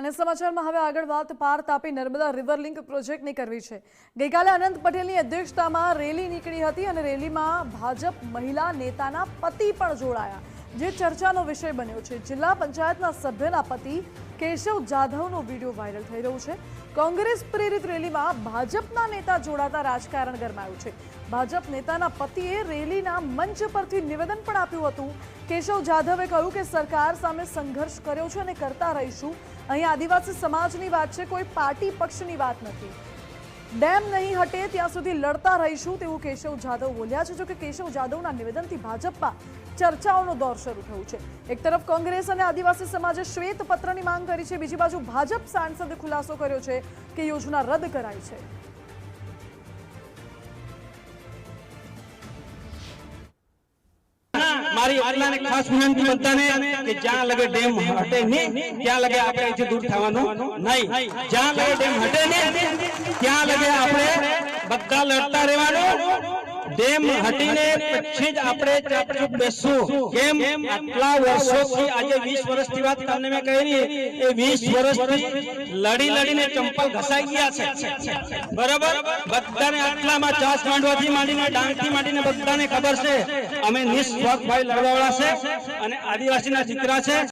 અને સમાચારમાં હવે આગળ વાત પાર તાપી નર્મદા રિવર લિંક પ્રોજેક્ટની કરવી છે. ગઈકાલે અનંત પટેલની અધ્યક્ષતામાં રેલી નીકળી હતી અને રેલીમાં ભાજપ મહિલા નેતાના પતિ પણ જોડાયા, જે ચર્ચાનો વિષય બન્યો છે. જિલ્લા પંચાયતના સભ્યના પતિ કેશવ જાધવનો વીડિયો વાયરલ થઈ રહ્યો છે. કોંગ્રેસ પ્રેરિત રેલીમાં ભાજપના નેતા જોડાતા રાજકારણ ગરમાયું છે. ભાજપ નેતાના પતિએ રેલીના મંચ પરથી નિવેદન પણ આપ્યું હતું. કેશવ જાધવે કહ્યું કે સરકાર સામે સંઘર્ષ કર્યો છે અને કરતા રહીશું. અહીં આદિવાસી સમાજની વાત છે, કોઈ પાર્ટી પક્ષની વાત નથી. ડેમ નહીં હટે, ત્યાં સુધી લડતા રહીશું તેવું કેશવ જાદવ બોલ્યા છે. જોકે કેશવ જાદવના નિવેદનથી ભાજપમાં ચર્ચાઓનો દોર શરૂ થયો છે. એક તરફ કોંગ્રેસ અને આદિવાસી સમાજે શ્વેત પત્રની માંગ કરી છે. બીજી બાજુ ભાજપ સાંસદે ખુલાસો કર્યો છે કે યોજના રદ કરાઈ છે. મારી એટલાને ખાસ વિનંતી બધાને કે જ્યાં લગે ડેમ હટે નહીં, ત્યાં લગે આપણે અહીંથી દૂર થવાનું નહીં. જ્યાં લગે ડેમ હટે નહીં ત્યાં લગે આપણે બધા લડતા રહેવાનું. ડેમ હટીને પછી જ આપણે ચાપચૂપ બેસશું. કેમ? આટલા વર્ષોથી, આજે 20 વર્ષથી વાત તમને મેં કરી એ 20 વર્ષથી લડી લડીને ચંપલ ઘસાઈ ગયા છે. બરાબર? બધાને આટલામાં ચાસ માંડવાથી માંડીને, ડાંગથી માંડીને બધાને ખબર છે. અમે નિસ્વાર્થ ભાઈ લડવાવાળા છે અને આદિવાસીના દીકરા છે.